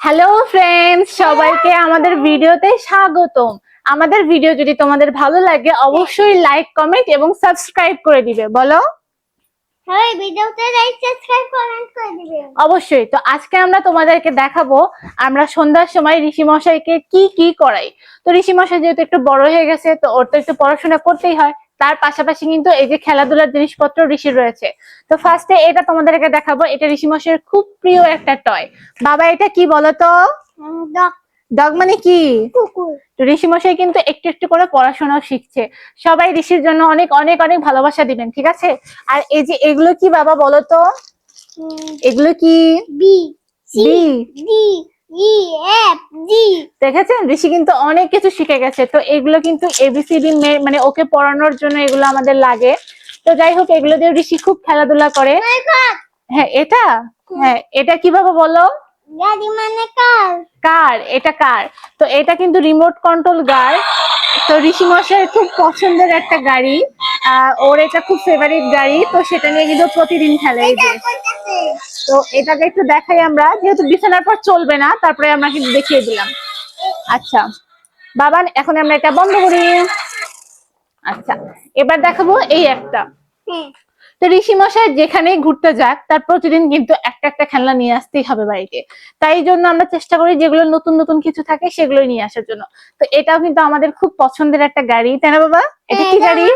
Hello friends সবাইকে আমাদের ভিডিওতে স্বাগতম। আমাদের ভিডিও যদি তোমাদের ভালো লাগে অবশ্যই লাইক কমেন্ট এবং সাবস্ক্রাইব করে দিবে। বলো? হ্যাঁ অবশ্যই। তো আজকে আমরা তোমাদেরকে দেখাবো আমরা সন্ধ্যার সময় ঋষি মশাইকে কি কি করাই। তো ঋষি মশাই যেহেতু একটু বড় হয়ে গেছে তো ওর তো একটু পড়াশোনা করতেই হয়। তার পাশাপাশি কিন্তু এই যে খেলাধুলার জিনিসপত্র ঋষির রয়েছে। তো ফার্স্টে এটা তোমাদেরকে দেখাবো এটা ঋষি মশাইয়ের খুব প্রিয় একটা টয় বাবা এটা কি বলতো? ডগ ডগ মানে কি? ঋষি মশাই কিন্তু একটু একটু করে পড়াশোনাও শিখছে। সবাই ঋষির জন্য অনেক অনেক অনেক ভালোবাসা দিবেন ঠিক আছে? আর এই যে এগুলো কি বাবা বলো তো এগুলো কি? বি। দেখেছেন? ঋষি কিন্তু অনেক কিছু শিখে গেছে। তো এগুলো কিন্তু এবিসিডি মানে ওকে পড়ানোর জন্য এগুলো আমাদের লাগে। তো যাই হোক এগুলো দিয়ে ঋষি খুব খেলাধুলা করে। হ্যাঁ এটা? হ্যাঁ এটা কীভাবে বলো? মানে কার? কার? এটা কার? তো এটা কিন্তু রিমোট কন্ট্রোল গার তো ঋষি মশাইয়ের খুব পছন্দের একটা গাড়ি। আহ, ওর এটা খুব ফেভারিট গাড়ি। তো সেটা নিয়ে কিন্তু প্রতিদিন খেলে এই যে। তো এটাকে একটু দেখাই আমরা। যেহেতু বিছানার পর চলবে না তারপরে আমরা কিন্তু দেখিয়ে দিলাম। আচ্ছা বাবা এখন আমরা এটা বন্ধ করি। আচ্ছা এবার দেখাবো এই একটা। তো ঋষি মশাই যেখানেই ঘুরতে যাক তার প্রতিদিন কিন্তু একটা একটা খেলনা নিয়ে আসতেই হবে বাড়িতে। তাই জন্য আমরা চেষ্টা করি যেগুলো নতুন নতুন কিছু থাকে সেগুলো নিয়ে আসার জন্য। তো এটাও কিন্তু আমাদের খুব পছন্দের একটা গাড়ি। তাই না বাবা? এটা কি গাড়ি?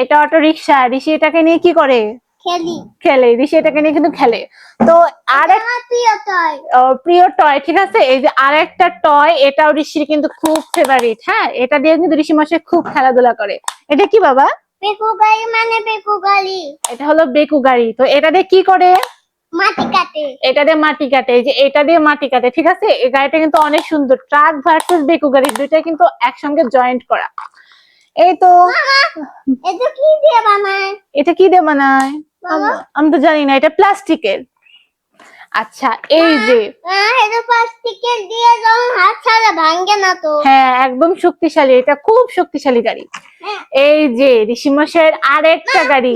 এটা অটো রিক্সা। ঋষি এটাকে নিয়ে কি করে? খেলি। খেলে ঋষি এটাকে নিয়ে কিন্তু খেলে। তো আর এক প্রিয় টয় প্রিয় টয় ঠিক আছে? এই যে আর একটা টয় এটাও ঋষির কিন্তু খুব ফেভারিট হ্যাঁ? এটা দিয়ে কিন্তু ঋষি মশাই খুব খেলাধুলা করে। এটা কি বাবা? পেকু গাড়ি মানে পেকু গাড়ি এটা হলো বেকু গাড়ি তো এটা দিয়ে কি করে? মাটি কাটে। এটা দিয়ে মাটি কাটে। এই যে এটা দিয়ে মাটি কাটে ঠিক আছে? এই গাড়িটা কিন্তু অনেক সুন্দর। ট্রাক ভার্সেস বেকু গাড়ি দুইটা কিন্তু একসঙ্গে জয়েন্ট করা। এই তো। এটা কি দিয়ে বানায়? এটা কি দিয়ে বানায়? আমি তো জানি না এটা প্লাস্টিকের। আচ্ছা এই যে। এটা প্লাস্টিকের দিয়ে যখন হাত ছাড়া ভাঙ্গে না তো? হ্যাঁ একদম শক্তিশালী এটা খুব শক্তিশালী গাড়ি। হ্যাঁ। এই যে ঋষিমশাইয়ের আর একটা গাড়ি।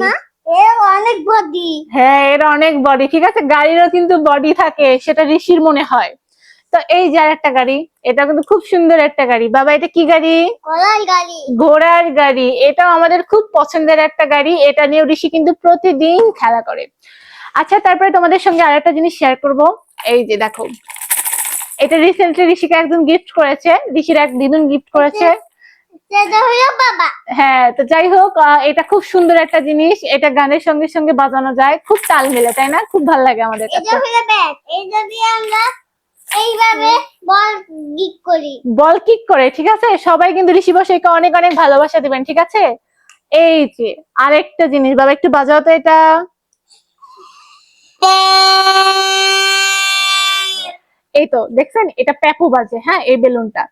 অনেক বডি হ্যাঁ এর অনেক বডি ঠিক আছে? গাড়িরও কিন্তু বডি থাকে সেটা ঋষির মনে হয়। তো এই যে আর একটা গাড়ি এটা কিন্তু খুব সুন্দর একটা গাড়ি। বাবা এটা কি গাড়ি? ঘোড়ার গাড়ি। এটাও আমাদের খুব পছন্দের একটা গাড়ি। এটা নিয়ে ঋষি কিন্তু প্রতিদিন খেলা করে। আচ্ছা তারপরে তোমাদের সঙ্গে আরেকটা জিনিস শেয়ার করব। এই যে দেখো এটা রিসেন্টলি ঋষিকে একজন গিফট করেছে। ঋষির এক দিদুন গিফট করেছে। হ্যাঁ তো যাই হোক এটা খুব সুন্দর একটা জিনিস। এটা গানের সঙ্গে সঙ্গে বাজানো যায়। খুব তাল মেলে তাই না? খুব ভালো লাগে আমাদের কাছে এইভাবে বল কিক করি। বল কিক করে ঠিক আছে? সবাই কিন্তু ঋষি বসাইকে অনেক অনেক ভালোবাসা দিবেন ঠিক আছে? এই যে আরেকটা জিনিস বাবা একটু বাজাও তো এটা। এই তো দেখছেন? এটা প্যাপু বাজে হ্যাঁ? এই বেলুনটা।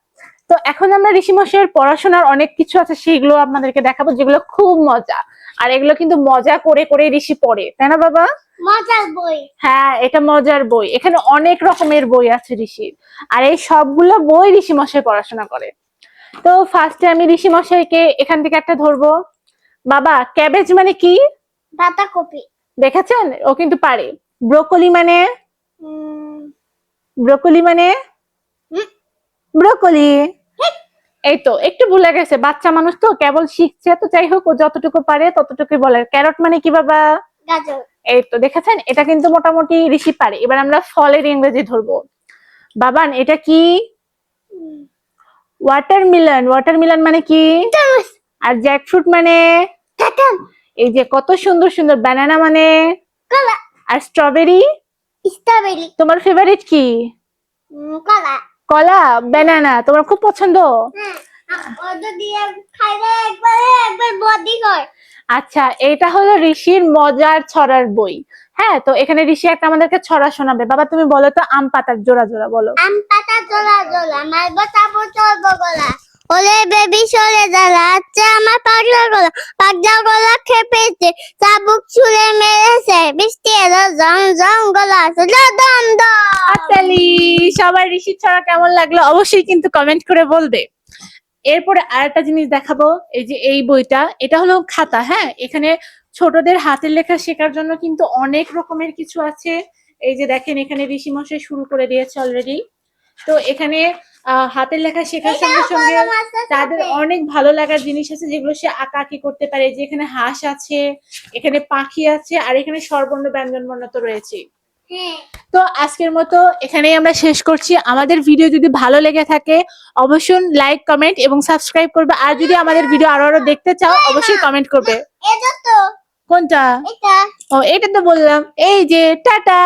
তো এখন আমরা ঋষি মশাইয়ের পড়াশোনার অনেক কিছু আছে সেগুলো আপনাদেরকে দেখাবো যেগুলো খুব মজা। আর এগুলো কিন্তু মজা করে করে ঋষি পড়ে। তাই না বাবা? মজার বই। হ্যাঁ এটা মজার বই। এখানে অনেক রকমের বই আছে ঋষির। আর এই সবগুলো বই ঋষি মশাই পড়াশোনা করে। তো ফার্স্টে আমি ঋষি মশাইকে এখান থেকে একটা ধরবো। বাবা ক্যাবেজ মানে কি? বাঁধাকপি। দেখেছেন? ও কিন্তু পারে। ব্রোকলি মানে? ব্রোকলি মানে। ব্রোকলি। এই তো একটু ভুলে গেছে বাচ্চা মানুষ তো কেবল শিখছে তো যাই হোক ও যতটুকু পারে ততটুকুই বলে ক্যারট মানে কি বাবা? এই তো দেখেছেন? এটা কিন্তু মোটামুটি ঋষি পারে। এবার আমরা ফলের ইংরেজি ধরবো। বাবান এটা কি? ওয়াটারমিলন ওয়াটারমিলন মানে কি? আর জ্যাকফ্রুট মানে? এই যে কত সুন্দর সুন্দর ব্যানানা মানে? কলা আর স্ট্রবেরি স্ট্রবেরি তোমার ফেভারিট কি? কলা কলা বেনানা তোমার খুব পছন্দ? হ্যাঁ আচ্ছা এটা হলো ঋষির মজার ছড়ার বই। হ্যাঁ তো এখানে ঋষি একটা আমাদেরকে ছড়া শোনাবে। বাবা তুমি বলো তো আম পাতার জোড়া জোড়া বলো। আম পাতা জোড়া জোড়া মারবো চাপো চলবো গলা ওলে বেবি সরে জ্বালা আচ্ছা আমার পাগলা গলা পাগলা গলা খেপেছে, চাবুক ছুলে মেরেছে, বৃষ্টি এলো, জং জং গলা সুলো দম দম। হাততালি সবার ঋষির ছড়া কেমন লাগল অবশ্যই কিন্তু কমেন্ট করে বলবে। এরপরে আরেকটা জিনিস দেখাবো, এই যে এই বইটা, এটা হলো খাতা হ্যাঁ? এখানে ছোটদের হাতের লেখা শেখার জন্য কিন্তু অনেক রকমের কিছু আছে। এই যে দেখেন, এখানে ঋষি মশাই শুরু করে দিয়েছে অলরেডি তো এখানে হাতের লেখা শেখার সঙ্গে সঙ্গে তাদের অনেক ভালো লাগার জিনিস আছে যেগুলো সে আঁকা আঁকি করতে পারে। যে এখানে হাঁস আছে এখানে পাখি আছে আর এখানে স্বরবর্ণ ব্যঞ্জন বর্ণ তো রয়েছে হ্যাঁ। তো আজকের মতো এখানেই আমরা শেষ করছি। আমাদের ভিডিও যদি ভালো লেগে থাকে অবশ্যই লাইক কমেন্ট এবং সাবস্ক্রাইব করবে। আর যদি আমাদের ভিডিও আরও আরও দেখতে চাও অবশ্যই কমেন্ট করবে। তো। কোনটা? ও এটা তো বললাম। এই যে টাটা!